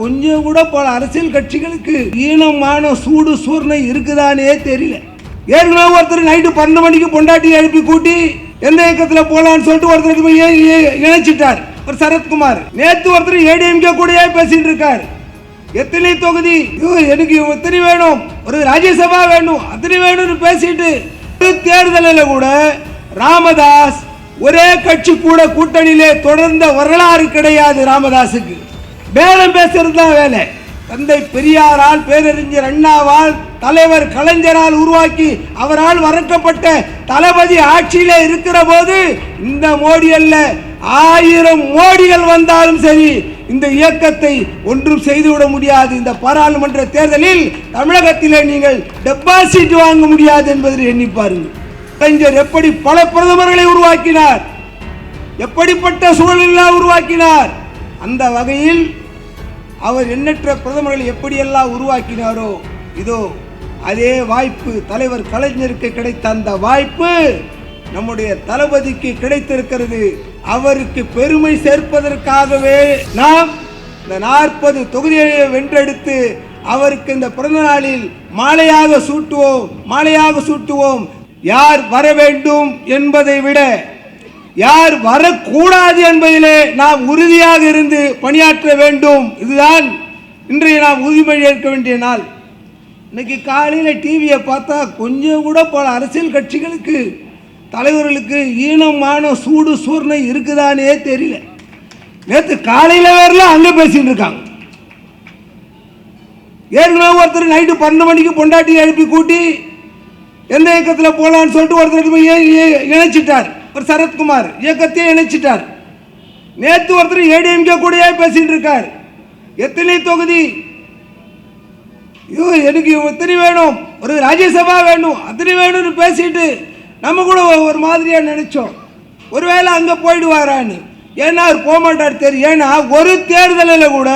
கொஞ்சம் கூட பல அரசியல் கட்சிகளுக்கு ஈனமான சூடு சூர்ணை இருக்குதானே தெரியல. ஏற்கனவே ஒருத்தர் நைட்டு பன்னெண்டு மணிக்கு பொண்டாட்டி எழுப்பி கூட்டி எந்த இயக்கத்தில் போகலான்னு சொல்லிட்டு ஒருத்தர் இணைச்சிட்டார். ஒரு சரத்குமார். நேற்று ஒருத்தர் ஏடிஎம்கே கூடயே பேசிட்டு இருக்கார். எத்தனை தொகுதி? ஐயோ, எனக்கு எத்தனை வேணும்? ஒரு ராஜ்யசபா வேணும். அத்தனை வேணும்னு பேசிட்டு தேர்தலில் கூட ராமதாஸ் ஒரே கட்சி கூட கூட்டணியிலே தொடர்ந்த வரலாறு கிடையாது ராமதாஸுக்கு. பேரம் பேசுறது தான் வேலை. தந்தை பெரியாரால் பேரறிஞர் அண்ணாவால் தலைவர் கலைஞரால் உருவாக்கி அவரால் வறக்கப்பட்ட தளபதி ஆட்சியில இருக்கிற போது இந்த மோடி அல்ல ஆயிரம் மோடிகள் வந்தாலும் சரி இந்த இயக்கத்தை ஒன்றும் செய்துவிட முடியாது. இந்த பாராளுமன்ற தேர்தலில் தமிழகத்திலே நீங்கள் டெபாசிட் வாங்க முடியாது என்பதை எண்ணி பாருங்கள். கலைஞர் எப்படி பல பிரதமர்களை உருவாக்கினார் எப்படிப்பட்ட சூழலெல்லாம் உருவாக்கினார் அந்த வகையில் அவர் எண்ணற்ற பிரதமர்களை எப்படியெல்லாம் உருவாக்கினாரோ இதோ அதே வாய்ப்பு தலைவர் கலைஞருக்கு கிடைத்த அந்த வாய்ப்பு நம்முடைய தளபதிக்கு கிடைத்திருக்கிறது. அவருக்கு பெருமை சேர்ப்பதற்காகவே நாம் இந்த நாற்பது தொகுதியை வென்றெடுத்து அவருக்கு இந்த பிறந்த நாளில் மாலையாக சூட்டுவோம் மாலையாக சூட்டுவோம். யார் வர வேண்டும் என்பதை விட யார் வரக்கூடாது என்பதிலே நாம் உறுதியாக இருந்து பணியாற்ற வேண்டும். இதுதான் இன்றைய நாம் உறுதிமொழி ஏற்க வேண்டிய நாள். இன்னைக்கு காலையில் டிவியை பார்த்தா கொஞ்சம் கூட பல அரசியல் கட்சிகளுக்கு தலைவர்களுக்கு ஈனமான சூடு சூர்ணை இருக்குதானே தெரியல. நேற்று காலையில் வேறலாம் அங்கே பேசிகிட்டு இருக்காங்க. ஏற்கனவே ஒருத்தர் நைட்டு பன்னெண்டு மணிக்கு பொண்டாட்டி எழுப்பி கூட்டி எந்த இயக்கத்தில் போகலான்னு சொல்லிட்டு ஒருத்தர் போய் இணைச்சிட்டார். ஒரு சரத்குமார் இயக்கத்தையே இணைச்சிட்டார். நேற்று ஒருத்தர் ஏடிஎம்கே கூடயே பேசிட்டு இருக்கார். எத்தனை தொகுதி? ஐயோ எனக்கு எத்தனை வேணும்? ஒரு ராஜ்யசபா வேணும். அத்தனை வேணும்னு பேசிட்டு நம்ம கூட ஒரு மாதிரியாக நினைச்சோம். ஒருவேளை அங்கே போயிடுவாரான்னு. ஏன்னா அவர் போக மாட்டார் தெரியும் ஏன்னா ஒரு தேர்தலில் கூட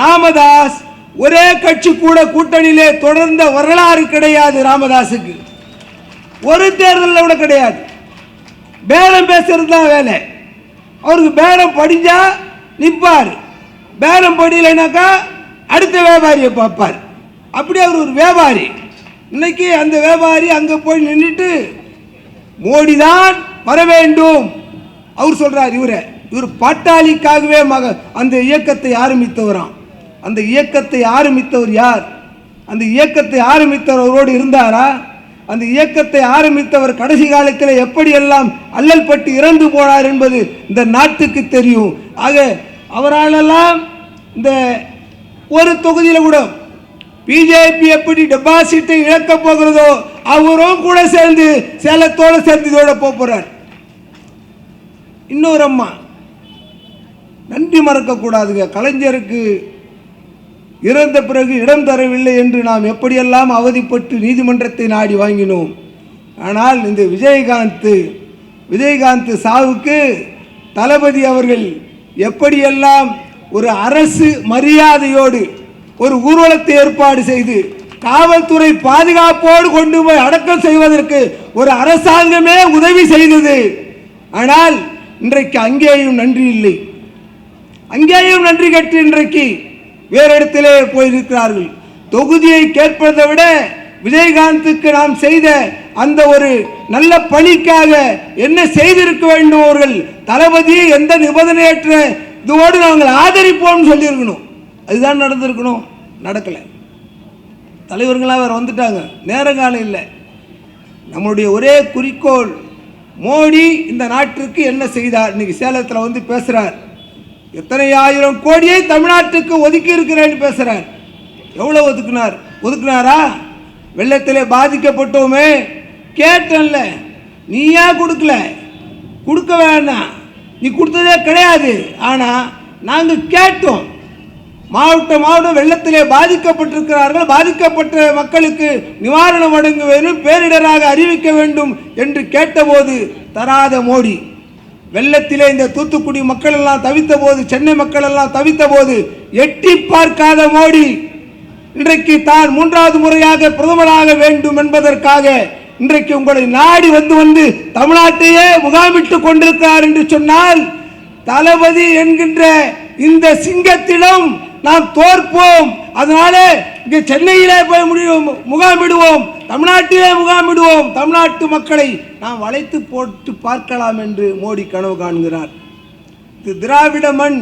ராமதாஸ் ஒரே கட்சி கூட கூட்டணியிலே தொடர்ந்த வரலாறு கிடையாது ராமதாஸுக்கு. ஒரு தேர்தலில் கூட கிடையாது. பேரம் பேசுறது தான் வேலை. அவருக்கு பேரம் படிஞ்சா நிற்பார் பேரம் படியலைனாக்கா அடுத்த வியாபாரியை பார்ப்பார். அப்படி அவர் ஒரு வியாபாரி. இன்னைக்கு அந்த வியாபாரி அங்கே போய் நின்றுட்டு மோடி தான் வர வேண்டும். அவர் சொல்கிறார் இவரை இவர் பாட்டாளிக்காகவே மக அந்த இயக்கத்தை ஆரம்பித்தவராம். அந்த இயக்கத்தை ஆரம்பித்தவர் யார்? அந்த இயக்கத்தை ஆரம்பித்தவர் அவரோடு இருந்தாரா? அந்த இயக்கத்தை ஆரம்பித்தவர் கடைசி காலத்தில் எப்படியெல்லாம் அல்லல் பட்டு இறந்து போனார் என்பது இந்த நாட்டுக்கு தெரியும். ஆக அவராலெல்லாம் இந்த ஒரு தொகுதியில் கூட பிஜேபி எப்படி டெபாசிட்டை இழக்க போகிறதோ அவரும் கூட சேர்ந்து சேலத்தோட சேர்ந்து இதோட போகிறார் போறார். இன்னொரு அம்மா நன்றி மறக்கக்கூடாதுங்க கலைஞருக்கு இறந்த பிறகு இடம் தரவில்லை என்று நாம் எப்படியெல்லாம் அவதிப்பட்டு நீதிமன்றத்தை நாடி வாங்கினோம். ஆனால் இந்த விஜயகாந்த் விஜயகாந்த் சாவுக்கு தளபதி அவர்கள் எப்படியெல்லாம் ஒரு அரசு மரியாதையோடு ஒரு ஊர்வலத்தை ஏற்பாடு செய்து காவல்துறை பாதுகாப்போடு கொண்டு போய் அடக்கம் செய்வதற்கு ஒரு அரசாங்கமே உதவி செய்தது. ஆனால் இன்றைக்கு அங்கேயும் நன்றி இல்லை. அங்கேயும் நன்றி கட்டு இன்றைக்கு. வேறு இடத்திலே போயிருக்கிறார்கள். தொகுதியை கேட்பதை விட விஜயகாந்துக்கு நாம் செய்த அந்த ஒரு நல்ல பணிக்காக என்ன செய்திருக்க வேண்டும் அவர்கள்? தளபதி எந்த நிபந்தனையற்ற இதோடு நாங்கள் ஆதரிப்போம் சொல்லியிருக்கணும். அதுதான் நடந்திருக்கணும். நடக்கலை. தலைவர்களாக வேறு வந்துட்டாங்க. நேரங்காலம் இல்லை. நம்முடைய ஒரே குறிக்கோள் மோடி இந்த நாட்டிற்கு என்ன செய்தார்? இன்னைக்கு சேலத்தில் வந்து பேசுகிறார் எத்தனை ஆயிரம் கோடியை தமிழ்நாட்டுக்கு ஒதுக்கி இருக்கிறேன்னு பேசுகிறார் எவ்வளோ ஒதுக்குனார்? ஒதுக்குனாரா? வெள்ளத்திலே பாதிக்கப்பட்டோமே. கேட்டல நீ ஏன் கொடுக்கல? கொடுக்க வேண்டாம். நீ கொடுத்ததே கிடையாது. ஆனால் நாங்கள் கேட்டோம். மாவட்டம் மாவட்டம் வெள்ளத்திலே பாதிக்கப்பட்டிருக்கிறார்கள். பாதிக்கப்பட்ட மக்களுக்கு நிவாரணம் வழங்க வேண்டும் பேரிடராக அறிவிக்க வேண்டும் என்று கேட்டபோது தராத மோடி. வெள்ளத்திலே இந்த தூத்துக்குடி மக்கள் எல்லாம் தவித்த போது சென்னை மக்கள் எல்லாம் தவித்த போது எட்டி பார்க்காத மோடி. இன்றைக்கு தான் மூன்றாவது முறையாக பிரதமராக வேண்டும் என்பதற்காக இன்றைக்கு உங்களை நாடி வந்து வந்து தமிழ்நாட்டையே முகாமிட்டு கொண்டிருக்கிறார் என்று சொன்னால் தளபதி என்கின்ற இந்த சிங்கத்திடம் நாம் தோற்போம். அதனால இங்கே சென்னையிலே போய் முடியும் முகாமிடுவோம் தமிழ்நாட்டிலே முகாமிடுவோம் தமிழ்நாட்டு மக்களை நாம் வளைத்து போட்டு பார்க்கலாம் என்று மோடி கனவு காண்கிறார். இது திராவிட மண்.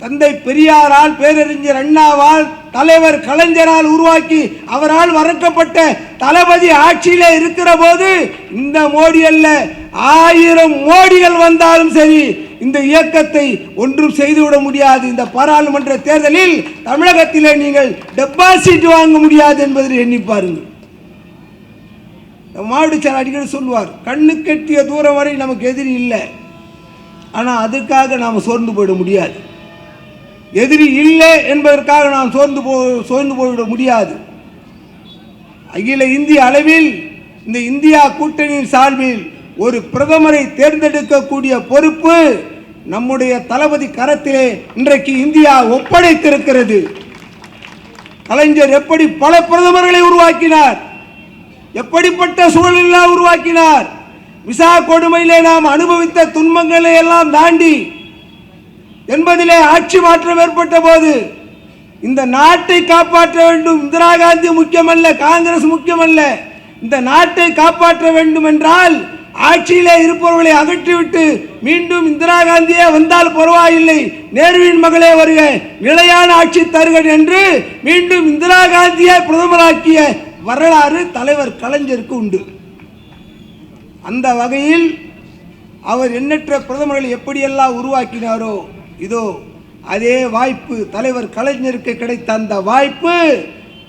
தந்தை பெரியாரால் பேரறிஞர் அண்ணாவால் தலைவர் கலைஞரால் உருவாக்கி அவரால் வறக்கப்பட்ட தளபதி ஆட்சியில இருக்கிற போது இந்த மோடி அல்ல ஆயிரம் மோடிகள் வந்தாலும் சரி இந்த இயக்கத்தை ஒன்றும் செய்துவிட முடியாது. இந்த பாராளுமன்ற தேர்தலில் தமிழகத்திலே நீங்கள் டெபாசிட் வாங்க முடியாது என்பதை எண்ணி பாருங்கள். மாவட்ட அடிக்கடி சொல்லுவார் கண்ணு கெட்டிய தூரம் வரை நமக்கு எதிரி இல்லை. ஆனால் அதுக்காக நாம் சோர்ந்து போயிட முடியாது. எதிரி இல்லை என்பதற்காக நாம் சோர்ந்து போ சோர்ந்து போய்விட முடியாது. அகில இந்திய அளவில் இந்த இந்தியா கூட்டணியின் சார்பில் ஒரு பிரதமரை தேர்ந்தெடுக்கக்கூடிய பொறுப்பு நம்முடைய தளபதி கரத்திலே இன்றைக்கு இந்தியா ஒப்படைத்திருக்கிறது. கலைஞர் எப்படி பல பிரதமர்களை உருவாக்கினார்? எப்படிப்பட்ட சூழலெல்லாம் உருவாக்கினார்? விசா கொடுமையிலே நாம் அனுபவித்த துன்பங்களை எல்லாம் தாண்டி என்பதிலே ஆட்சி மாற்றம் ஏற்பட்ட போது இந்த நாட்டை காப்பாற்ற வேண்டும். இந்திரா காந்தி முக்கியமல்ல காங்கிரஸ் முக்கியமல்ல. இந்த நாட்டை காப்பாற்ற வேண்டும் என்றால் ஆட்சியிலே இருப்பவர்களை அகற்றிவிட்டு மீண்டும் இந்திரா காந்தியே வந்தால் பரவாயில்லை. நேருவின் மகளே வருக. நிலையான ஆட்சி தருக என்று மீண்டும் இந்திரா காந்தியை பிரதமராக்கிய வரலாறு தலைவர் கலைஞருக்கு உண்டு. அந்த வகையில் அவர் எண்ணற்ற பிரதமர்களை எப்படியெல்லாம் உருவாக்கினாரோ இதோ அதே வாய்ப்பு தலைவர் கலைஞருக்கு கிடைத்த அந்த வாய்ப்பு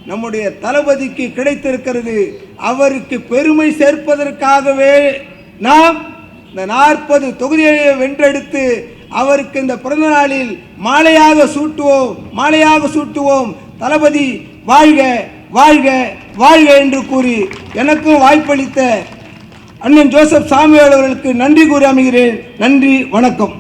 நம்முடைய தளபதிக்கு கிடைத்திருக்கிறது. அவருக்கு பெருமை சேர்ப்பதற்காகவே நாம் இந்த நாற்பது தொகுதியை வென்றெடுத்து அவருக்கு இந்த பிறந்த நாளில் மாலையாக சூட்டுவோம் மாலையாக சூட்டுவோம். தளபதி வாழ்க வாழ்க வாழ்க என்று கூறி எனக்கும் வாய்ப்பளித்த அண்ணன் ஜோசப் சாமியார் அவர்களுக்கு நன்றி கூறி அமைகிறேன். நன்றி வணக்கம்.